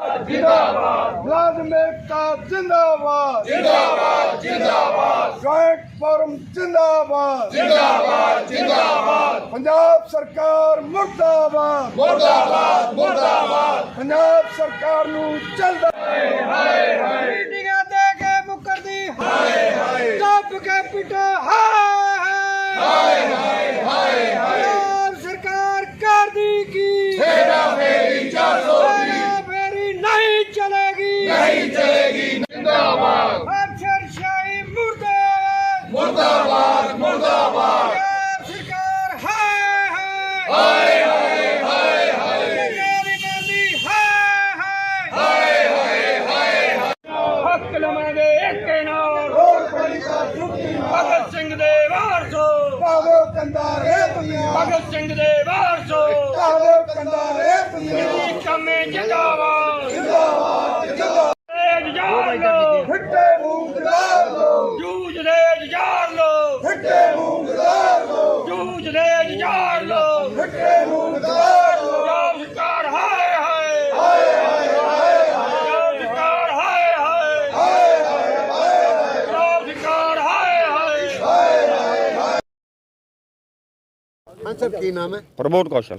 जिंदाबाद लाजमेक का जिंदाबाद जिंदाबाद जिंदाबाद ज्वाइंट फोरम जिंदाबाद जिंदाबाद जिंदाबाद पंजाब सरकार मुर्दाबाद मुर्दाबाद मुर्दाबाद पंजाब सरकार नु चलदा हाय हाय निगाह दे के मुकरदी हाय हाय टप के पिटा हाय ਹਾਏ ਹਾਏ ਹਾਏ ਹੱਕ ਲਵਾਂਗੇ ਇੱਕੇ ਨਾਲ ਰੋਡ ਖਲੀਫਾ ਸੁਖੀ ਭਗਤ ਸਿੰਘ ਦੇ ਵਾਰਸੋ। ਭਾਵੇਂ ਉਹ ਕੰਦਾ ਰੇ ਭਗਤ ਸਿੰਘ ਦੇ ਵਾਰਸੋ। ਭਾਵੇਂ ਉਹ ਕੰਦਾ ਰੇ ਕੰਮੇ ਜਿੰਦਾਬਾਦ ਕੀ ਨਾਮ ਹੈ? ਪ੍ਰਮੋਦ ਕੌਸ਼ਲ।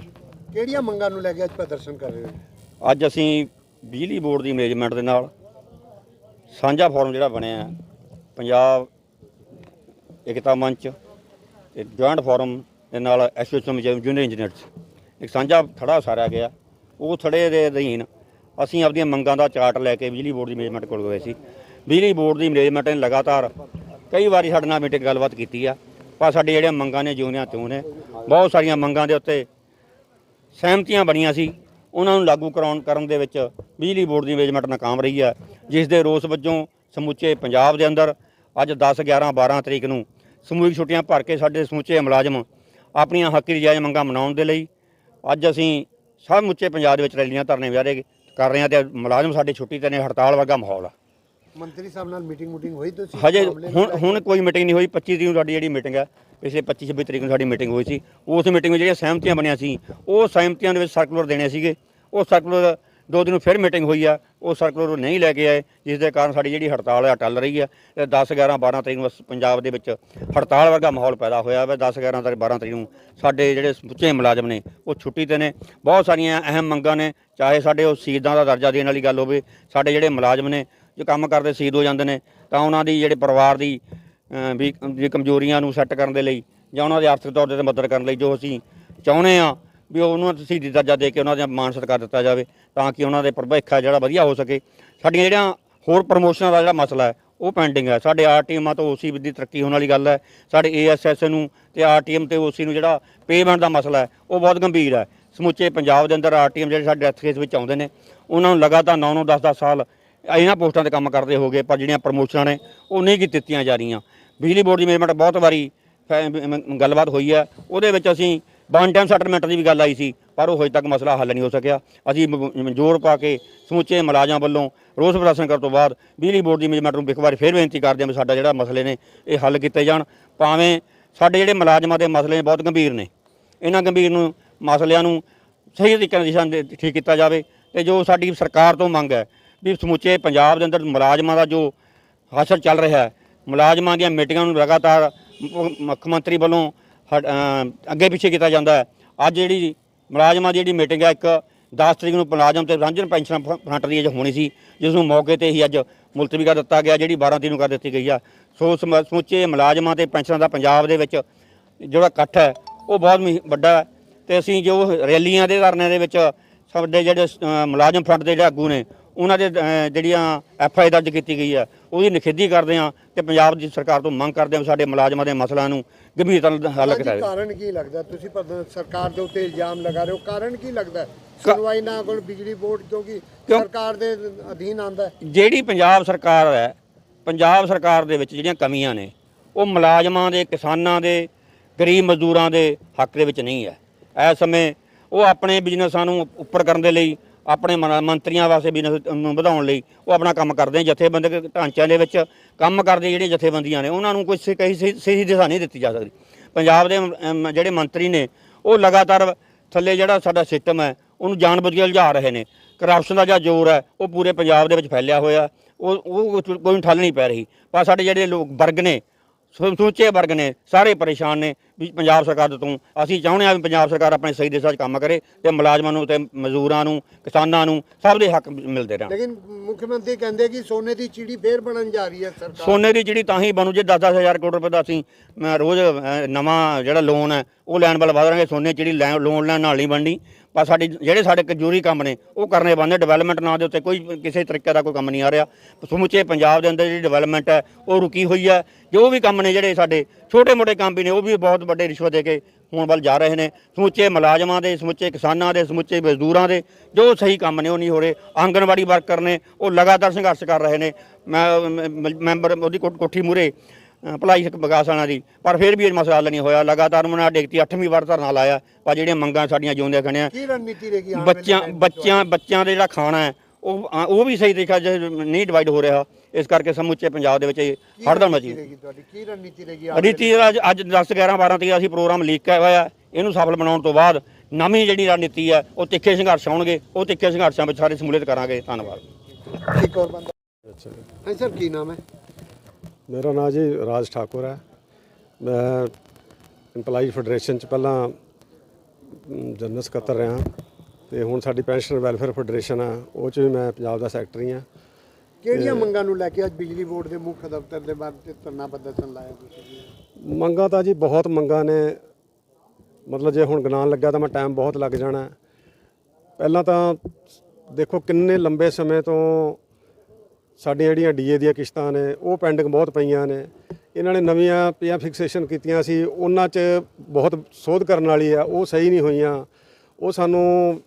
ਕਿਹੜੀਆਂ ਮੰਗਾਂ ਨੂੰ ਲੈ ਕੇ ਅੱਜ ਪ੍ਰਦਰਸ਼ਨ ਕਰ ਰਹੇ ਹੋ? ਅੱਜ ਅਸੀਂ ਬਿਜਲੀ ਬੋਰਡ ਦੀ ਮੈਨੇਜਮੈਂਟ ਦੇ ਨਾਲ ਸਾਂਝਾ ਫੋਰਮ ਜਿਹੜਾ ਬਣਿਆ ਹੈ, ਪੰਜਾਬ ਏਕਤਾ ਮੰਚ ਤੇ ਜੁਆਇੰਟ ਫੋਰਮ ਦੇ ਨਾਲ ਐਸੋਸੀਏਸ਼ਨ ਜੂਨੀਅਰ ਇੰਜੀਨੀਅਰਸ ਇੱਕ ਸਾਂਝਾ ਥੜਾ ਸਾਰਿਆ ਗਿਆ। ਉਹ ਥੜੇ ਦੇ ਅਧੀਨ ਅਸੀਂ ਆਪਣੀਆਂ ਮੰਗਾਂ ਦਾ ਚਾਰਟ ਲੈ ਕੇ ਬਿਜਲੀ ਬੋਰਡ ਦੀ ਮੈਨੇਜਮੈਂਟ ਕੋਲ ਗਏ ਸੀ। ਬਿਜਲੀ ਬੋਰਡ ਦੀ ਮੈਨੇਜਮੈਂਟ ਨੇ ਲਗਾਤਾਰ ਕਈ ਵਾਰੀ ਸਾਡੇ ਨਾਲ ਮੀਟਿੰਗ ਗੱਲਬਾਤ ਕੀਤੀ ਆ। ਪਰ ਸਾਡੀ ਜਿਹੜੀਆਂ ਮੰਗਾਂ ਨੇ ਜਿਉਂਦਿਆਂ ਤਿਉਂ ਨੇ, ਬਹੁਤ ਸਾਰੀਆਂ ਮੰਗਾਂ ਦੇ ਉੱਤੇ ਸਹਿਮਤੀਆਂ ਬਣੀਆਂ ਸੀ। ਉਹਨਾਂ ਨੂੰ ਲਾਗੂ ਕਰਾਉਣ, ਕਰਨ ਦੇ ਵਿੱਚ ਬਿਜਲੀ ਬੋਰਡ ਦੀ ਮੈਨੇਜਮੈਂਟ ਨਾਕਾਮ ਰਹੀ ਹੈ, ਜਿਸ ਦੇ ਰੋਸ ਵਜੋਂ ਸਮੁੱਚੇ ਪੰਜਾਬ ਦੇ ਅੰਦਰ ਅੱਜ 10 11 12 ਤਰੀਕ ਨੂੰ ਸਮੂਹਿਕ ਛੁੱਟੀਆਂ ਭਰ ਕੇ ਸਾਡੇ ਸਮੁੱਚੇ ਮੁਲਾਜ਼ਮ ਆਪਣੀਆਂ ਹੱਕੀ ਜਾਇਜ਼ ਮੰਗਾਂ ਮਨਾਉਣ ਦੇ ਲਈ ਅੱਜ ਅਸੀਂ ਸਭ ਮੁੱਚੇ ਪੰਜਾਬ ਦੇ ਵਿੱਚ ਰੈਲੀਆਂ ਧਰਨੇ ਵਿਆਰੇ ਕਰ ਰਹੇ ਹਾਂ ਤੇ ਮੁਲਾਜ਼ਮ ਸਾਡੀ ਛੁੱਟੀ ਤੇ ਨੇ, ਹੜਤਾਲ ਵਰਗਾ ਮਾਹੌਲ ਆ। ਮੰਤਰੀ ਸਾਹਿਬ ਨਾਲ ਮੀਟਿੰਗ ਮੂਟਿੰਗ ਹੋਈ ਤੁਸੀਂ? ਹਜੇ ਨੂੰ ਹੁਣ? ਹੁਣ ਕੋਈ ਮੀਟਿੰਗ ਨਹੀਂ ਹੋਈ। 25 ਤਰੀਕ ਨੂੰ ਸਾਡੀ ਜਿਹੜੀ ਮੀਟਿੰਗ ਹੈ ਪਿਛਲੇ 25 26 ਤਰੀਕ ਨੂੰ ਸਾਡੀ ਮੀਟਿੰਗ ਹੋਈ ਸੀ। ਉਸ ਮੀਟਿੰਗ ਵਿੱਚ ਜਿਹੜੀਆਂ ਸਹਿਮਤੀਆਂ ਬਣੀਆਂ ਸੀ ਉਹ ਸਹਿਮਤੀਆਂ ਦੇ ਵਿੱਚ ਸਰਕੂਲਰ ਦੇਣੇ ਸੀਗੇ। ਉਹ ਸਰਕੂਲਰ ਦੋ ਦਿਨ ਫਿਰ ਮੀਟਿੰਗ ਹੋਈ ਆ। ਉਹ ਸਰਕੂਲਰ ਨਹੀਂ ਲੈ ਕੇ ਆਏ ਜਿਸ ਦੇ ਕਾਰਨ ਸਾਡੀ ਜਿਹੜੀ ਹੜਤਾਲ ਹੈ ਟੱਲ ਰਹੀ ਤੇ 10 11 12 ਤਰੀਕ ਨੂੰ ਪੰਜਾਬ ਦੇ ਵਿੱਚ ਹੜਤਾਲ ਵਰਗਾ ਮਾਹੌਲ ਪੈਦਾ ਹੋਇਆ ਹੈ 10 11 ਤਰੀਕ 12 ਤਰੀਕ ਨੂੰ ਸਾਡੇ ਜਿਹੜੇ ਸਮੁੱਚੇ ਮੁਲਾਜ਼ਮ ਨੇ ਉਹ ਛੁੱਟੀ ਤੇ ਨੇ। ਬਹੁਤ ਸਾਰੀਆਂ ਅਹਿਮ ਮੰਗਾਂ ਨੇ। ਚਾਹੇ ਸਾਡੇ ਉਹ ਸ਼ਹੀਦਾਂ ਦਾ ਦਰਜਾ ਦੇਣ ਵਾਲੀ ਗੱਲ ਹੋਵੇ ਸਾਡੇ ਜਿਹੜੇ ਮੁਲਾਜ਼ਮ ਨੇ ਜੋ ਕੰਮ ਕਰਦੇ ਸ਼ਹੀਦ ਹੋ ਜਾਂਦੇ ਨੇ, ਤਾਂ ਉਹਨਾਂ ਦੀ ਜਿਹੜੇ ਪਰਿਵਾਰ ਦੀ ਵੀ ਕਮਜ਼ੋਰੀਆਂ ਨੂੰ ਸੈੱਟ ਕਰਨ ਦੇ ਲਈ ਜਾਂ ਉਹਨਾਂ ਦੇ ਆਰਥਿਕ ਤੌਰ ਤੇ ਮਦਦ ਕਰਨ ਲਈ ਜੋ ਅਸੀਂ ਚਾਹੁੰਦੇ ਆ ਵੀ ਉਹ ਉਹਨਾਂ ਨੂੰ ਸ਼ਹੀਦੀ ਦਰਜਾ ਦੇ ਕੇ ਉਹਨਾਂ ਦਾ ਮਾਣ ਸਤਿਕਾਰ ਦਿੱਤਾ ਜਾਵੇ, ਤਾਂ ਕਿ ਉਹਨਾਂ ਦੇ ਭਵਿੱਖ ਹੈ ਜਿਹੜਾ ਵਧੀਆ ਹੋ ਸਕੇ। ਸਾਡੀਆਂ ਜਿਹੜੀਆਂ ਹੋਰ ਪ੍ਰਮੋਸ਼ਨਾਂ ਦਾ ਜਿਹੜਾ ਮਸਲਾ ਹੈ, ਉਹ ਪੈਂਡਿੰਗ ਹੈ। ਸਾਡੇ ਆਰਟੀਐਮਾਂ ਤੋਂ ਓਸੀ ਦੀ ਤਰੱਕੀ ਹੋਣ ਵਾਲੀ ਗੱਲ ਹੈ। ਸਾਡੇ ਏਐਸਐਸ ਨੂੰ ਤੇ ਆਰਟੀਐਮ ਤੇ ਓਸੀ ਨੂੰ ਜਿਹੜਾ ਪੇਮੈਂਟ ਦਾ ਮਸਲਾ ਹੈ, ਉਹ ਬਹੁਤ ਗੰਭੀਰ ਹੈ। ਸਮੁੱਚੇ ਪੰਜਾਬ ਦੇ ਅੰਦਰ ਆਰਟੀਐਮ ਜਿਹੜੇ ਸਾਡੇ ਡੈਥ ਕੇਸ ਵਿੱਚ ਆਉਂਦੇ ਨੇ, ਉਹਨਾਂ ਨੂੰ ਲਗਾਤਾਰ 9-9 10-10 ਸਾਲ ਇਹਨਾਂ ਪੋਸਟਾਂ ਤੇ ਕੰਮ ਕਰਦੇ ਹੋਗੇ, ਪਰ ਜਿਹੜੀਆਂ ਪ੍ਰਮੋਸ਼ਨਾਂ ਨੇ, ਉਹ ਨਹੀਂ ਕੀ ਦਿੱਤੀਆਂ ਜਾ ਰਹੀਆਂ। ਬਿਜਲੀ ਬੋਰਡ ਦੀ ਮੈਨੇਜਮੈਂਟ ਬਹੁਤ ਵਾਰੀ ਫੈ- ਗੱਲਬਾਤ ਹੋਈ ਹੈ। ਉਹਦੇ ਵਿੱਚ ਅਸੀਂ ਵਨ ਟਾਈਮ ਸੈਟਲਮੈਂਟ ਦੀ ਵੀ ਗੱਲ ਆਈ ਸੀ, ਪਰ ਉਹ ਹਜੇ ਤੱਕ ਮਸਲਾ ਹੱਲ ਨਹੀਂ ਹੋ ਸਕਿਆ। ਅਸੀਂ ਮ- ਜ਼ੋਰ ਪਾ ਕੇ ਸਮੁੱਚੇ ਮੁਲਾਜ਼ਮਾਂ ਵੱਲੋਂ ਰੋਸ ਪ੍ਰਦਰਸ਼ਨ ਕਰਨ ਤੋਂ ਬਾਅਦ ਬਿਜਲੀ ਬੋਰਡ ਦੀ ਮੈਨੇਜਮੈਂਟ ਨੂੰ ਇੱਕ ਵਾਰ ਫੇਰ ਬੇਨਤੀ ਕਰਦੇ ਹਾਂ ਵੀ ਸਾਡਾ ਜਿਹੜਾ ਮਸਲੇ ਨੇ, ਇਹ ਹੱਲ ਕੀਤੇ ਜਾਣ। ਭਾਵੇਂ ਸਾਡੇ ਜਿਹੜੇ ਮੁਲਾਜ਼ਮਾਂ ਦੇ ਮਸਲੇ ਨੇ ਬਹੁਤ ਗੰਭੀਰ ਨੇ, ਇਹਨਾਂ ਗੰਭੀਰ ਨੂੰ, ਮਸਲਿਆਂ ਨੂੰ ਸਹੀ ਤਰੀਕੇ ਨਾਲ ਦਿਸ਼ਾ ਠੀਕ ਕੀਤਾ ਜਾਵੇ ਤੇ ਜੋ ਸਾਡੀ ਸਰਕਾਰ ਤੋਂ ਮੰਗ ਹੈ ਵੀ ਸਮੁੱਚੇ ਪੰਜਾਬ ਦੇ ਅੰਦਰ ਮੁਲਾਜ਼ਮਾਂ ਦਾ ਜੋ ਹਾਸਲ ਚੱਲ ਰਿਹਾ ਹੈ, ਮੁਲਾਜ਼ਮਾਂ ਦੀਆਂ ਮੀਟਿੰਗਾਂ ਨੂੰ ਲਗਾਤਾਰ ਮੁੱਖ ਮੰਤਰੀ ਵੱਲੋਂ ਹਟ- ਅੱਗੇ ਪਿੱਛੇ ਕੀਤਾ ਜਾਂਦਾ ਹੈ। ਅੱਜ ਜਿਹੜੀ ਮੁਲਾਜ਼ਮਾਂ ਦੀ ਜਿਹੜੀ ਮੀਟਿੰਗ ਹੈ, ਇੱਕ 10 ਤਰੀਕ ਨੂੰ ਮੁਲਾਜ਼ਮ ਤੇ ਰਾਂਝਣ ਪੈਨਸ਼ਨ ਫਰੰਟ ਦੀ ਅੱਜ ਹੋਣੀ ਸੀ, ਜਿਸ ਨੂੰ ਮੌਕੇ ਤੇ ਹੀ ਅੱਜ ਮੁਲਤਵੀ ਕਰ ਦਿੱਤਾ ਗਿਆ, ਜਿਹੜੀ 12 ਤਰੀਕ ਨੂੰ ਕਰ ਦਿੱਤੀ ਗਈ ਆ। ਸੋ ਸਮੁੱਚੇ ਮੁਲਾਜ਼ਮਾਂ ਤੇ ਪੈਨਸ਼ਨਾਂ ਦਾ ਪੰਜਾਬ ਦੇ ਵਿੱਚ ਜਿਹੜਾ ਇਕੱਠ ਹੈ, ਉਹ ਬਹੁਤ ਮਹੀ- ਵੱਡਾ ਹੈ। ਤੇ ਅਸੀਂ ਜੋ ਰੈਲੀਆਂ ਦੇ ਧਰਨੇ ਦੇ ਵਿੱਚ ਸਾਡੇ ਜਿਹੜੇ ਮੁਲਾਜ਼ਮ ਫਰੰਟ ਦੇ ਜਿਹੜੇ ਆਗੂ ਨੇ ਉਹਨਾਂ ਦੇ ਜਿਹੜੀਆਂ ਐਫ ਆਈ ਦਰਜ ਕੀਤੀ ਗਈ ਹੈ ਉਹਦੀ ਨਿਖੇਧੀ ਕਰਦੇ ਹਾਂ ਤੇ ਪੰਜਾਬ ਦੀ ਸਰਕਾਰ ਤੋਂ ਮੰਗ ਕਰਦੇ ਵੀ ਸਾਡੇ ਮੁਲਾਜ਼ਮਾਂ ਦੇ ਮਸਲਿਆਂ ਨੂੰ ਗੰਭੀਰਤਾ ਨਾਲ ਹੱਲ ਜਾਵੇ ਕਾਰਨ ਕੀ ਲੱਗਦਾ? ਤੁਸੀਂ ਸਰਕਾਰ ਦੇ ਉੱਤੇ ਇਲਜ਼ਾਮ ਲਗਾ ਰਹੇ ਹੋ। ਕਾਰਨ ਕੀ ਲੱਗਦਾ? ਸੁਣਵਾਈ ਨਾ ਕੋਲ ਬਿਜਲੀ ਬੋਰਡ ਕਿਉਂਕਿ ਕਿਉਂ? ਸਰਕਾਰ ਦੇ ਅਧੀਨ ਆਂਦਾ ਜਿਹੜੀ ਪੰਜਾਬ ਸਰਕਾਰ ਹੈ ਪੰਜਾਬ ਸਰਕਾਰ ਦੇ ਵਿੱਚ ਜਿਹੜੀਆਂ ਕਮੀਆਂ ਨੇ ਉਹ ਮੁਲਾਜ਼ਮਾਂ ਦੇ ਕਿਸਾਨਾਂ ਦੇ ਗਰੀਬ ਮਜ਼ਦੂਰਾਂ ਦੇ ਹੱਕ ਦੇ ਵਿੱਚ ਨਹੀਂ ਹੈ। ਇਸ ਸਮੇਂ ਉਹ ਆਪਣੇ ਬਿਜ਼ਨਸਾਂ ਨੂੰ ਉੱਪਰ ਕਰਨ ਦੇ ਲਈ ਆਪਣੇ ਮਨ- ਮੰਤਰੀਆਂ ਵਾਸਤੇ ਬਿਜ਼ਨਸ ਨੂੰ ਵਧਾਉਣ ਲਈ ਉਹ ਆਪਣਾ ਕੰਮ ਕਰਦੇ ਆ ਜਥੇਬੰਦਕ ਢਾਂਚਿਆਂ ਦੇ ਵਿੱਚ ਕੰਮ ਕਰਦੇ ਜਿਹੜੀਆਂ ਜਥੇਬੰਦੀਆਂ ਨੇ ਉਹਨਾਂ ਨੂੰ ਕੋਈ ਸ- ਕਹੀ ਸਹੀ ਸਹੀ ਦਿਸ਼ਾ ਨਹੀਂ ਦਿੱਤੀ ਜਾ ਸਕਦੀ। ਪੰਜਾਬ ਦੇ ਅਮ, ਜਿਹੜੇ ਮੰਤਰੀ ਨੇ ਉਹ ਲਗਾਤਾਰ ਥੱਲੇ ਜਿਹੜਾ ਸਾਡਾ ਸਿਸਟਮ ਹੈ ਉਹਨੂੰ ਜਾਣਬੁੱਝ ਕੇ ਉਲਝਾ ਰਹੇ ਨੇ। ਕਰਪਸ਼ਨ ਦਾ ਜਿਹੜਾ ਜ਼ੋਰ ਹੈ ਉਹ ਪੂਰੇ ਪੰਜਾਬ ਦੇ ਵਿੱਚ ਫੈਲਿਆ ਹੋਇਆ ਉਹ ਉਹ ਕੋਈ ਠੱਲ ਨਹੀਂ ਪੈ ਰਹੀ। ਪਰ ਸਾਡੇ ਜਿਹੜੇ ਲੋਕ ਵਰਗ ਨੇ ਸਮੁੱਚੇ ਵਰਗ ਨੇ ਸਾਰੇ ਪਰੇਸ਼ਾਨ ਨੇ ਵੀ ਪੰਜਾਬ ਸਰਕਾਰ ਦੇ ਤੋਂ। ਅਸੀਂ ਚਾਹੁੰਦੇ ਹਾਂ ਵੀ ਪੰਜਾਬ ਸਰਕਾਰ ਆਪਣੇ ਸਹੀ ਦਿਸ਼ਾ 'ਚ ਕੰਮ ਕਰੇ ਤੇ ਮੁਲਾਜ਼ਮਾਂ ਨੂੰ ਤੇ ਮਜ਼ਦੂਰਾਂ ਨੂੰ ਕਿਸਾਨਾਂ ਨੂੰ ਸਭ ਦੇ ਹੱਕ ਮਿਲਦੇ ਰਹਿਣ। ਲੇਕਿਨ ਮੁੱਖ ਮੰਤਰੀ ਕਹਿੰਦੇ ਕਿ ਸੋਨੇ ਦੀ ਚਿੜੀ ਫੇਰ ਬਣਨ ਜਾ ਰਹੀ ਹੈ ਸਰਕਾਰ। ਸੋਨੇ ਦੀ ਜਿਹੜੀ ਤਾਂ ਹੀ ਬਣੂ ਜੇ 10 ਹਜ਼ਾਰ ਕਰੋੜ ਰੁਪਏ ਦਾ ਅਸੀਂ ਰੋਜ਼ ਨਵਾਂ ਜਿਹੜਾ ਲੋਨ ਹੈ ਉਹ ਲੈਣ ਵੱਲ ਵਧ ਰਾਂਗੇ ਸੋਨੇ ਦੀ ਜਿਹੜੀ ਲੋਨ ਲੈਣ ਨਾਲ ਨਹੀਂ ਬਣਨੀ। ਪਰ ਸਾਡੀ ਜਿਹੜੇ ਸਾਡੇ ਕਜ਼ੂਰੀ ਕੰਮ ਨੇ, ਉਹ ਕਰਨੇ ਬੰਦੇ ਡਿਵੈਲਪਮੈਂਟ ਨਾਂ ਦੇ ਉੱਤੇ ਕੋਈ ਕਿਸੇ ਤਰੀਕੇ ਦਾ ਕੋਈ ਕੰਮ ਨਹੀਂ ਆ ਰਿਹਾ। ਸਮੁੱਚੇ ਪੰਜਾਬ ਦੇ ਅੰਦਰ ਜਿਹੜੀ ਡਿਵੈਲਪਮੈਂਟ ਹੈ, ਉਹ ਰੁਕੀ ਹੋਈ ਹੈ। ਜੋ ਵੀ ਕੰਮ ਨੇ ਜਿਹੜੇ ਸਾਡੇ ਛੋਟੇ ਮੋਟੇ ਕੰਮ ਵੀ ਨੇ, ਉਹ ਵੀ ਬਹੁਤ ਵੱਡੇ ਰਿਸ਼ਵਤ ਦੇ ਕੇ ਹੋਣ ਵੱਲ ਜਾ ਰਹੇ ਨੇ। ਸਮੁੱਚੇ ਮੁਲਾਜ਼ਮਾਂ ਦੇ, ਸਮੁੱਚੇ ਕਿਸਾਨਾਂ ਦੇ, ਸਮੁੱਚੇ ਮਜ਼ਦੂਰਾਂ ਦੇ, ਜੋ ਸਹੀ ਕੰਮ ਨੇ, ਉਹ ਨਹੀਂ ਹੋ ਰਹੇ। ਆਂਗਣਵਾੜੀ ਵਰਕਰ ਨੇ, ਉਹ ਲਗਾਤਾਰ ਸੰਘਰਸ਼ ਕਰ ਰਹੇ ਨੇ। ਮੈਂ ਮੈਂਬਰ ਉਹਦੀ ਕੋਠੀ ਮੂਰੇ ਭਲਾਈ ਵਿਕਾਸਾਣਾ ਦੀ। ਪਰ ਫਿਰ ਵੀ ਇਹ ਮਸਲਾ ਹੱਲ ਨਹੀਂ ਹੋਇਆ। ਲਗਾਤਾਰ ਉਹਨਾਂ ਡਿਗਤੀ 8ਵੀਂ ਵਾਰ ਧਰਨਾ ਲਾਇਆ। ਪਰ ਜਿਹੜੀਆਂ ਮੰਗਾਂ ਸਾਡੀਆਂ ਜਿਉਂਦਿਆਂ ਖੜੀਆਂ ਕੀ ਰਣਨੀਤੀ ਰਹੇਗੀ ਆਉਣ ਵਾਲੇ ਬੱਚਿਆਂ time 'ਚ? ਬੱਚਿਆਂ ਬੱਚਿਆਂ ਦੇ ਜਿਹੜਾ ਖਾਣਾ ਹੈ ਉਹ ਆ- ਉਹ ਵੀ ਸਹੀ ਤਰੀਕਾ ਨਹੀਂ ਡਿਵਾਈਡ ਹੋ ਰਿਹਾ ਇਸ ਕਰਕੇ ਸਮੁੱਚੇ ਪੰਜਾਬ ਦੇ ਵਿੱਚ ਇਹ ਕੀ ਹੜਦਲ ਰਣਨੀਤੀ ਮਚੀ ਰਹੇਗੀ ਤੁਹਾਡੀ? ਕੀ ਰਣਨੀਤੀ ਰਹੇਗੀ ਆਉਣ ਵਾਲੇ? ਰੀਤੀ ਅੱਜ ਅੱਜ 10 11 12 ਤਰੀਕ ਅਸੀਂ ਪ੍ਰੋਗਰਾਮ ਲੀਕ ਹੋਇਆ। ਇਹਨੂੰ ਸਫਲ ਬਣਾਉਣ ਤੋਂ ਬਾਅਦ ਨਵੀਂ ਜਿਹੜੀ ਰਣਨੀਤੀ ਹੈ ਉਹ ਤਿੱਖੇ ਸੰਘਰਸ਼ ਆਉਣਗੇ। ਉਹ ਤਿੱਖੇ ਸੰਘਰਸ਼ਾਂ ਵਿੱਚ ਸਾਰੇ ਸਮੂਲਿਤ ਕਰਾਂਗੇ। ਧੰਨਵਾਦ। ਇੱਕ ਹੋਰ ਬੰਦਾ। ਹਾਂ ਸਰ ਕੀ ਨਾਮ ਹੈ? ਮੇਰਾ ਨਾਮ ਜੀ ਰਾਜ ਠਾਕੁਰ ਹੈ। ਮੈਂ ਇੰਪਲਾਈ ਫੈਡਰੇਸ਼ਨ ਚ ਪਹਿਲਾਂ ਜਨਰਲ ਸਕੱਤਰ ਰਿਹਾ ਤੇ ਹੁਣ ਸਾਡੀ ਪੈਨਸ਼ਨ ਵੈਲਫੇਅਰ ਫੈਡਰੇਸ਼ਨ ਆ ਉਹ ਚ ਵੀ ਮੈਂ ਪੰਜਾਬ ਦਾ ਸੈਕਟਰੀ ਆ ਕਿਹੜੀਆਂ ਮੰਗਾਂ ਨੂੰ ਲੈ ਕੇ ਅੱਜ ਬਿਜਲੀ ਬੋਰਡ ਦੇ ਮੁੱਖ ਦਫ਼ਤਰ ਦੇ ਬਾਹਰ ਤੇ ਧਰਨਾ ਪ੍ਰਦਰਸ਼ਨ ਲਾਇਆ ਤੁਸੀਂ? ਮੰਗਾਂ ਤਾਂ ਜੀ ਬਹੁਤ ਮੰਗਾਂ ਨੇ। ਮਤਲਬ ਜੇ ਹੁਣ ਗਣਾਉਣ ਲੱਗਾ ਤਾਂ ਮੈਂ ਟਾਈਮ ਬਹੁਤ ਲੱਗ ਜਾਣਾ। ਪਹਿਲਾਂ ਤਾਂ ਦੇਖੋ ਕਿੰਨੇ ਲੰਬੇ ਸਮੇਂ ਤੋਂ ਸਾਡੀਆਂ ਜਿਹੜੀਆਂ ਡੀਏ ਦੀਆਂ ਕਿਸ਼ਤਾਂ ਨੇ, ਉਹ ਪੈਂਡਿੰਗ ਬਹੁਤ ਪਈਆਂ ਨੇ। ਇਹਨਾਂ ਨੇ ਨਵੀਆਂ ਪਿਆ ਫਿਕਸੇਸ਼ਨ ਕੀਤੀਆਂ ਸੀ, ਉਹਨਾਂ 'ਚ ਬਹੁਤ ਸੋਧ ਕਰਨ ਵਾਲੀ ਆ, ਉਹ ਸਹੀ ਨਹੀਂ ਹੋਈਆਂ। ਉਹ ਸਾਨੂੰ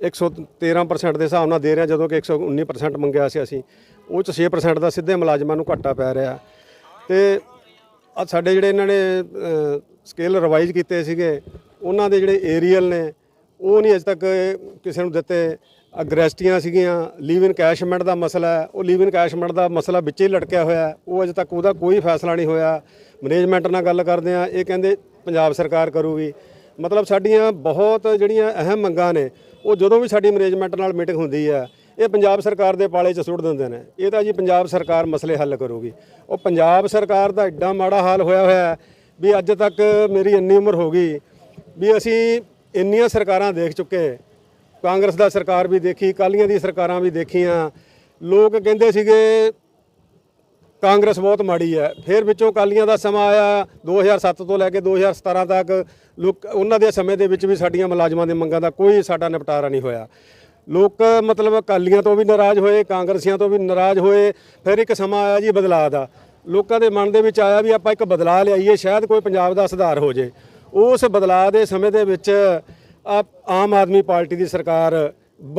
113% ਦੇ ਹਿਸਾਬ ਨਾਲ ਦੇ ਰਿਹਾ, ਜਦੋਂ ਕਿ 119% ਮੰਗਿਆ ਸੀ ਅਸੀਂ। ਉਹ 'ਚ 6% ਦਾ ਸਿੱਧੇ ਮੁਲਾਜ਼ਮਾਂ ਨੂੰ ਘਾਟਾ ਪੈ ਰਿਹਾ। ਤੇ ਆ ਸਾਡੇ ਜਿਹੜੇ ਇਹਨਾਂ ਨੇ ਸਕੇਲ ਰਿਵਾਈਜ਼ ਕੀਤੇ ਸੀਗੇ, ਉਹਨਾਂ ਦੇ ਜਿਹੜੇ ਏਰੀਅਲ ਨੇ, ਉਹ ਨਹੀਂ ਅਜੇ ਤੱਕ ਕਿਸੇ ਨੂੰ ਦਿੱਤੇ। ਅਗਰੈਸਟੀਆਂ ਸੀਗੀਆਂ ਲੀਵ ਇਨ ਕੈਸ਼ਮੈਂਟ ਦਾ ਮਸਲਾ ਹੈ। ਉਹ ਲੀਵ ਇਨ ਕੈਸ਼ਮੈਂਟ ਦਾ ਮਸਲਾ ਵਿੱਚ ਹੀ ਲਟਕਿਆ ਹੋਇਆ ਉਹ ਅਜੇ ਤੱਕ ਉਹਦਾ ਕੋਈ ਫੈਸਲਾ ਨਹੀਂ ਹੋਇਆ। ਮੈਨੇਜਮੈਂਟ ਨਾਲ ਗੱਲ ਕਰਦੇ ਆ ਇਹ ਕਹਿੰਦੇ ਪੰਜਾਬ ਸਰਕਾਰ ਕਰੂਗੀ। ਮਤਲਬ ਸਾਡੀਆਂ ਬਹੁਤ ਜਿਹੜੀਆਂ ਅਹਿਮ ਮੰਗਾਂ ਨੇ, ਉਹ ਜਦੋਂ ਵੀ ਸਾਡੀ ਮੈਨੇਜਮੈਂਟ ਨਾਲ ਮੀਟਿੰਗ ਹੁੰਦੀ ਹੈ, ਇਹ ਪੰਜਾਬ ਸਰਕਾਰ ਦੇ ਪਾਲੇ 'ਚ ਸੁੱਟ ਦਿੰਦੇ ਨੇ। ਇਹ ਤਾਂ ਜੀ ਪੰਜਾਬ ਸਰਕਾਰ ਮਸਲੇ ਹੱਲ ਕਰੂਗੀ। ਉਹ ਪੰਜਾਬ ਸਰਕਾਰ ਦਾ ਐਡਾ ਮਾੜਾ ਹਾਲ ਹੋਇਆ ਹੋਇਆ ਵੀ ਅੱਜ ਤੱਕ ਮੇਰੀ ਇੰਨੀ ਉਮਰ ਹੋ ਗਈ ਵੀ ਅਸੀਂ ਇੰਨੀਆਂ ਸਰਕਾਰਾਂ ਦੇਖ ਚੁੱਕੇ ਕਾਂਗਰਸ ਦਾ ਸਰਕਾਰ ਵੀ ਦੇਖੀ ਕਾਲੀਆਂ ਦੀ ਸਰਕਾਰਾਂ ਵੀ ਦੇਖੀਆਂ। ਲੋਕ ਕਹਿੰਦੇ ਸੀਗੇ, ਕਾਂਗਰਸ ਬਹੁਤ ਮਾੜੀ ਹੈ। ਫਿਰ ਵਿੱਚੋਂ ਕਾਲੀਆਂ ਦਾ ਸਮਾਂ ਆਇਆ 2007 ਤੋਂ ਲੈ ਕੇ 2017 ਤੱਕ। ਲੋਕ, ਉਹਨਾਂ ਦੇ ਸਮੇਂ ਦੇ ਵਿੱਚ ਵੀ ਸਾਡੀਆਂ ਮੁਲਾਜ਼ਮਾਂ ਦੇ ਮੰਗਾਂ ਦਾ ਕੋਈ ਸਾਡਾ ਨਿਪਟਾਰਾ ਨਹੀਂ ਹੋਇਆ। ਲੋਕ ਮਤਲਬ ਅਕਾਲੀਆਂ ਤੋਂ ਵੀ ਨਾਰਾਜ਼ ਹੋਏ, ਕਾਂਗਰਸੀਆਂ ਤੋਂ ਵੀ ਨਾਰਾਜ਼ ਹੋਏ, ਫਿਰ ਇੱਕ ਸਮਾਂ ਆਇਆ ਜੀ ਬਦਲਾਅ ਦਾ। ਲੋਕਾਂ ਦੇ ਮਨ ਦੇ ਵਿੱਚ ਆਇਆ ਵੀ ਆਪਾਂ ਇੱਕ ਬਦਲਾਅ ਲਿਆਈਏ, ਸ਼ਾਇਦ ਕੋਈ ਪੰਜਾਬ ਦਾ ਸੁਧਾਰ ਹੋ ਜੇ। ਉਸ ਬਦਲਾਅ ਦੇ ਸਮੇਂ ਦੇ ਵਿੱਚ ਆਮ ਆਦਮੀ ਪਾਰਟੀ ਦੀ ਸਰਕਾਰ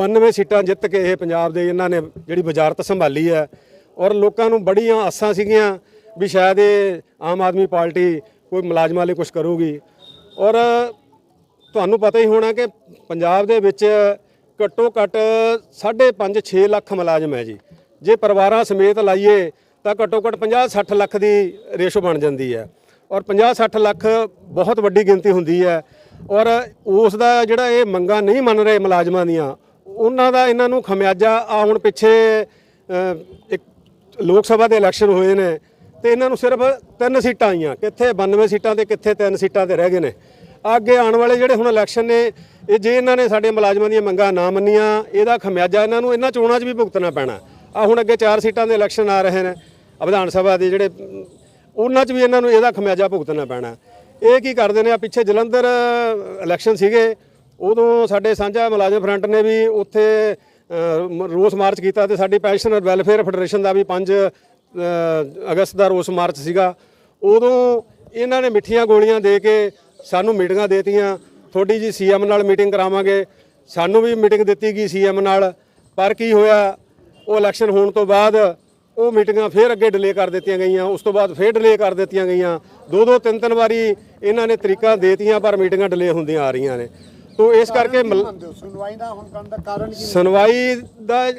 92 ਸੀਟਾਂ ਜਿੱਤ ਕੇ ਇਹ ਪੰਜਾਬ ਦੇ ਇਹਨਾਂ ਨੇ ਜਿਹੜੀ ਵਜ਼ਾਰਤ ਸੰਭਾਲੀ ਹੈ ਔਰ ਲੋਕਾਂ ਨੂੰ ਬੜੀਆਂ ਆਸਾਂ ਸੀਗੀਆਂ ਵੀ ਸ਼ਾਇਦ ਇਹ ਆਮ ਆਦਮੀ ਪਾਰਟੀ ਕੋਈ ਮੁਲਾਜ਼ਮਾਂ ਲਈ ਕੁਝ ਕਰੂਗੀ। ਔਰ ਤੁਹਾਨੂੰ ਪਤਾ ਹੀ ਹੋਣਾ ਕਿ ਪੰਜਾਬ ਦੇ ਵਿੱਚ ਘੱਟੋ ਘੱਟ 5.5 6 ਲੱਖ ਮੁਲਾਜ਼ਮ ਹੈ ਜੀ। ਜੇ ਪਰਿਵਾਰਾਂ ਸਮੇਤ ਲਾਈਏ ਤਾਂ ਘੱਟੋ ਘੱਟ 50 60 ਲੱਖ ਦੀ ਰੇਸ਼ੋ ਬਣ ਜਾਂਦੀ ਹੈ। ਔਰ 50 60 ਲੱਖ ਬਹੁਤ ਵੱਡੀ ਗਿਣਤੀ ਹੁੰਦੀ ਹੈ ਔਰ ਉਸ ਦਾ ਜਿਹੜਾ ਇਹ ਮੰਗਾਂ ਨਹੀਂ ਮੰਨ ਰਹੇ ਮੁਲਾਜ਼ਮਾਂ ਦੀਆਂ, ਉਹਨਾਂ ਦਾ ਇਹਨਾਂ ਨੂੰ ਖਮਿਆਜਾ, ਆ ਹੁਣ ਪਿੱਛੇ ਇੱਕ ਲੋਕ ਸਭਾ ਦੇ ਇਲੈਕਸ਼ਨ ਹੋਏ ਨੇ, ਤੇ ਇਹਨਾਂ ਨੂੰ ਸਿਰਫ ਤਿੰਨ ਸੀਟਾਂ ਆਈਆਂ, ਕਿੱਥੇ 92 ਸੀਟਾਂ ਤੇ, ਕਿੱਥੇ ਤਿੰਨ ਸੀਟਾਂ ਤੇ ਰਹਿ ਗਏ ਨੇ। ਅੱਗੇ ਆਉਣ ਵਾਲੇ ਜਿਹੜੇ ਹੁਣ ਇਲੈਕਸ਼ਨ ਨੇ, ਇਹ ਜੇ ਇਹਨਾਂ ਨੇ ਸਾਡੇ ਮੁਲਾਜ਼ਮਾਂ ਦੀਆਂ ਮੰਗਾਂ ਨਾ ਮੰਨੀਆਂ, ਇਹਦਾ ਖਮਿਆਜਾ ਇਹਨਾਂ ਨੂੰ ਇਹਨਾਂ ਚੋਣਾਂ 'ਚ ਵੀ ਭੁਗਤਣਾ ਪੈਣਾ। ਆ ਹੁਣ ਅੱਗੇ ਚਾਰ ਸੀਟਾਂ ਦੇ ਇਲੈਕਸ਼ਨ ਆ ਰਹੇ ਨੇ ਵਿਧਾਨ ਸਭਾ ਦੇ ਜਿਹੜੇ, ਉਹਨਾਂ 'ਚ ਵੀ ਇਹਨਾਂ ਨੂੰ ਇਹਦਾ ਖਮਿਆਜਾ ਭੁਗਤਣਾ ਪੈਣਾ। ਇਹ ਕੀ ਕਰਦੇ ਨੇ ਆ, ਪਿੱਛੇ ਜਲੰਧਰ ਇਲੈਕਸ਼ਨ ਸੀਗੇ। ਉਦੋਂ ਸਾਡੇ ਸਾਂਝਾ ਮੁਲਾਜ਼ਮ ਫਰੰਟ ਨੇ ਵੀ ਉੱਥੇ ਰੋਸ ਮਾਰਚ ਕੀਤਾ ਤੇ ਸਾਡੀ ਪੈਨਸ਼ਨ ਵੈਲਫੇਅਰ ਫੈਡਰੇਸ਼ਨ ਦਾ ਵੀ 5 ਅਗਸਤ ਦਾ ਰੋਸ ਮਾਰਚ ਸੀਗਾ। ਉਦੋਂ ਇਹਨਾਂ ਨੇ ਮਿੱਠੀਆਂ ਗੋਲੀਆਂ ਦੇ ਕੇ ਸਾਨੂੰ ਮੀਟਿੰਗਾਂ ਦੇਤੀਆਂ। ਤੁਹਾਡੀ ਜੀ ਸੀਐਮ ਨਾਲ ਮੀਟਿੰਗ ਕਰਾਵਾਂਗੇ। ਸਾਨੂੰ ਵੀ ਮੀਟਿੰਗ ਦਿੱਤੀ ਗਈ ਸੀਐਮ ਨਾਲ। ਪਰ ਕੀ ਹੋਇਆ? ਉਹ ਇਲੈਕਸ਼ਨ ਹੋਣ ਤੋਂ ਬਾਅਦ ਉਹ ਮੀਟਿੰਗਾਂ ਫੇਰ ਅੱਗੇ ਡਿਲੇ ਕਰ ਦਿੱਤੀਆਂ ਗਈਆਂ ਉਸ ਤੋਂ ਬਾਅਦ ਫੇਰ ਡਿਲੇ ਕਰ ਦਿੱਤੀਆਂ ਗਈਆਂ। ਦੋ ਦੋ ਤਿੰਨ ਤਿੰਨ ਵਾਰੀ ਇਹਨਾਂ ਨੇ ਤਰੀਕਾਂ ਦੇਤੀਆਂ ਪਰ ਮੀਟਿੰਗਾਂ ਡਿਲੇ ਹੁੰਦੀਆਂ ਆ ਰਹੀਆਂ ਨੇ। ਤੋਂ ਇਸ ਕਰਕੇ ਸੁਣਵਾਈ ਨਾ ਹੋਣ ਕਰਨ ਦਾ ਕਾਰਨ ਕੀ ਸੁਣਵਾਈ ਦਾ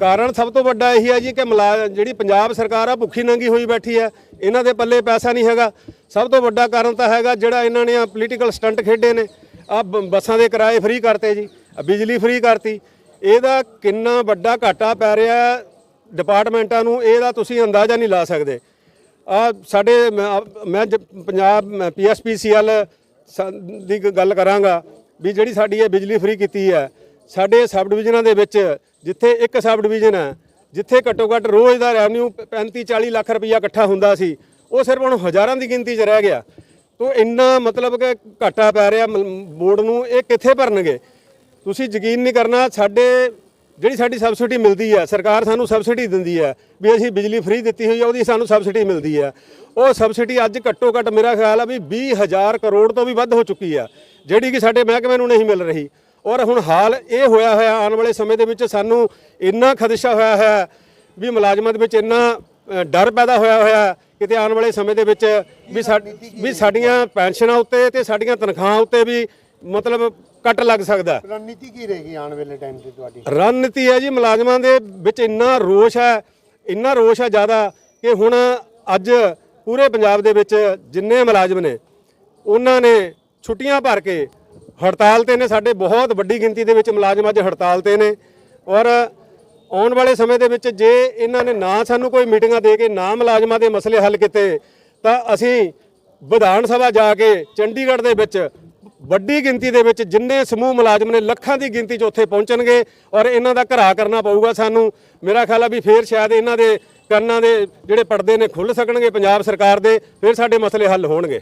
ਕਾਰਨ ਸਭ ਤੋਂ ਵੱਡਾ ਇਹੀ ਹੈ ਜੀ ਕਿ ਜਿਹੜੀ ਪੰਜਾਬ ਸਰਕਾਰ ਆ ਭੁੱਖੀ ਨੰਗੀ ਹੋਈ ਬੈਠੀ ਹੈ। ਇਹਨਾਂ ਦੇ ਪੱਲੇ ਪੈਸਾ ਨਹੀਂ ਹੈਗਾ। ਸਭ ਤੋਂ ਵੱਡਾ ਕਾਰਨ ਤਾਂ ਹੈਗਾ ਜਿਹੜਾ ਇਹਨਾਂ ਨੇ ਆ ਪੋਲੀਟੀਕਲ ਸਟੰਟ ਖੇਡੇ ਨੇ। ਆ ਬੱਸਾਂ ਦੇ ਕਿਰਾਏ ਫ੍ਰੀ ਕਰਤੇ ਜੀ ਬਿਜਲੀ ਫ੍ਰੀ ਕਰਤੀ। ਇਹਦਾ ਕਿੰਨਾ ਵੱਡਾ ਘਾਟਾ ਪੈ ਰਿਹਾ ਹੈ ਡਿਪਾਰਟਮੈਂਟਾਂ ਨੂੰ ਇਹਦਾ ਤੁਸੀਂ ਅੰਦਾਜ਼ਾ ਨਹੀਂ ਲਾ ਸਕਦੇ। ਆ ਸਾਡੇ ਮੈਂ ਮੈਂ ਜ- ਪੰਜਾਬ ਪੀਐਸਪੀਸੀਐਲ ਦੀ ਗੱਲ ਕਰਾਂਗਾ ਵੀ ਜਿਹੜੀ ਸਾਡੀ ਇਹ ਬਿਜਲੀ ਫ੍ਰੀ ਕੀਤੀ ਹੈ, ਸਾਡੇ ਸਬ ਡਿਵੀਜ਼ਨਾਂ ਦੇ ਵਿੱਚ ਜਿੱਥੇ ਇੱਕ ਸਬ ਡਿਵੀਜ਼ਨ ਹੈ, ਜਿੱਥੇ ਘੱਟੋ ਘੱਟ ਰੋਜ਼ ਦਾ ਰੈਵਨਿਊ 35 40 ਲੱਖ ਰੁਪਈਆ ਇਕੱਠਾ ਹੁੰਦਾ ਸੀ, ਉਹ ਸਿਰਫ ਹੁਣ ਹਜ਼ਾਰਾਂ ਦੀ ਗਿਣਤੀ 'ਚ ਰਹਿ ਗਿਆ। ਤੋ ਇੰਨਾ ਮਤਲਬ ਕਿ ਘਾਟਾ ਪੈ ਰਿਹਾ ਬੋਰਡ ਨੂੰ ਇਹ ਕਿੱਥੇ ਭਰਨਗੇ? ਤੁਸੀਂ ਯਕੀਨ ਨਹੀਂ ਕਰਨਾ, ਸਾਡੇ ਜਿਹੜੀ ਸਾਡੀ ਸਬਸਿਡੀ ਮਿਲਦੀ ਹੈ, ਸਰਕਾਰ ਸਾਨੂੰ ਸਬਸਿਡੀ ਦਿੰਦੀ ਹੈ ਵੀ ਅਸੀਂ ਬਿਜਲੀ ਫ੍ਰੀ ਦਿੱਤੀ ਹੋਈ ਹੈ, ਉਹਦੀ ਸਾਨੂੰ ਸਬਸਿਡੀ ਮਿਲਦੀ ਹੈ। ਉਹ ਸਬਸਿਡੀ ਅੱਜ ਘੱਟੋ ਘੱਟ ਮੇਰਾ ਖਿਆਲ ਆ ਵੀ 20000 ਕਰੋੜ ਤੋਂ ਵੀ ਵੱਧ ਹੋ ਚੁੱਕੀ ਆ ਜਿਹੜੀ ਕਿ ਸਾਡੇ ਮਹਿਕਮੇ ਨੂੰ ਨਹੀਂ ਮਿਲ ਰਹੀ। ਔਰ ਹੁਣ ਹਾਲ ਇਹ ਹੋਇਆ ਹੋਇਆ, ਆਉਣ ਵਾਲੇ ਸਮੇਂ ਦੇ ਵਿੱਚ ਸਾਨੂੰ ਇੰਨਾ ਖਦਸ਼ਾ ਹੋਇਆ ਹੋਇਆ ਵੀ ਮੁਲਾਜ਼ਮਾਂ ਦੇ ਵਿੱਚ ਇੰਨਾ ਡਰ ਪੈਦਾ ਹੋਇਆ ਹੋਇਆ ਕਿਤੇ ਆਉਣ ਵਾਲੇ ਸਮੇਂ ਦੇ ਵਿੱਚ ਵੀ ਸਾ- ਵੀ ਸਾਡੀਆਂ ਪੈਨਸ਼ਨਾਂ ਉੱਤੇ ਤੇ ਸਾਡੀਆਂ ਤਨਖਾਹਾਂ ਉੱਤੇ ਵੀ ਮਤਲਬ ਕੱਟ ਲੱਗ ਸਕਦਾ। ਰਣਨੀਤੀ ਕੀ ਰਹੇਗੀ ਆਉਣ ਵਾਲੇ ਟਾਈਮ ਤੇ ਤੁਹਾਡੀ ਰਣਨੀਤੀ ਹੈ ਜੀ ਮੁਲਾਜ਼ਮਾਂ ਦੇ ਵਿੱਚ ਇੰਨਾ ਰੋਸ਼ ਹੈ ਇੰਨਾ ਰੋਸ਼ ਹੈ ਜ਼ਿਆਦਾ ਕਿ ਹੁਣ ਅੱਜ ਪੂਰੇ ਪੰਜਾਬ ਦੇ ਵਿੱਚ ਜਿੰਨੇ ਮੁਲਾਜ਼ਮ ਨੇ ਉਹਨਾਂ ਨੇ ਛੁੱਟੀਆਂ ਭਰ ਕੇ ਹੜਤਾਲ ਤੇ ਨੇ ਸਾਡੇ ਬਹੁਤ ਵੱਡੀ ਗਿਣਤੀ ਦੇ ਵਿੱਚ ਮੁਲਾਜ਼ਮ ਅੱਜ ਹੜਤਾਲ ਤੇ ਨੇ ਔਰ ਆਉਣ ਵਾਲੇ ਸਮੇਂ ਦੇ ਵਿੱਚ ਜੇ ਇਹਨਾਂ ਨੇ ਨਾ ਸਾਨੂੰ ਕੋਈ ਮੀਟਿੰਗਾਂ ਦੇ ਕੇ ਨਾ ਮੁਲਾਜ਼ਮਾਂ ਦੇ ਮਸਲੇ ਹੱਲ ਕੀਤੇ ਤਾਂ ਅਸੀਂ ਵਿਧਾਨ ਸਭਾ ਜਾ ਕੇ ਚੰਡੀਗੜ੍ਹ ਦੇ ਵਿੱਚ ਵੱਡੀ ਗਿਣਤੀ ਦੇ ਵਿੱਚ ਜਿੰਨੇ ਸਮੂਹ ਮੁਲਾਜ਼ਮ ਨੇ ਲੱਖਾਂ ਦੀ ਗਿਣਤੀ 'ਚ ਉੱਥੇ ਪਹੁੰਚਣਗੇ ਔਰ ਇਹਨਾਂ ਦਾ ਘਰਾ ਕਰਨਾ ਪਊਗਾ ਸਾਨੂੰ। ਮੇਰਾ ਖਿਆਲ ਆ ਵੀ ਫੇਰ ਸ਼ਾਇਦ ਇਹਨਾਂ ਦੇ ਕੰਨਾਂ ਦੇ ਜਿਹੜੇ ਪਰਦੇ ਨੇ ਖੁੱਲ ਸਕਣਗੇ ਪੰਜਾਬ ਸਰਕਾਰ ਦੇ, ਫਿਰ ਸਾਡੇ ਮਸਲੇ ਹੱਲ ਹੋਣਗੇ।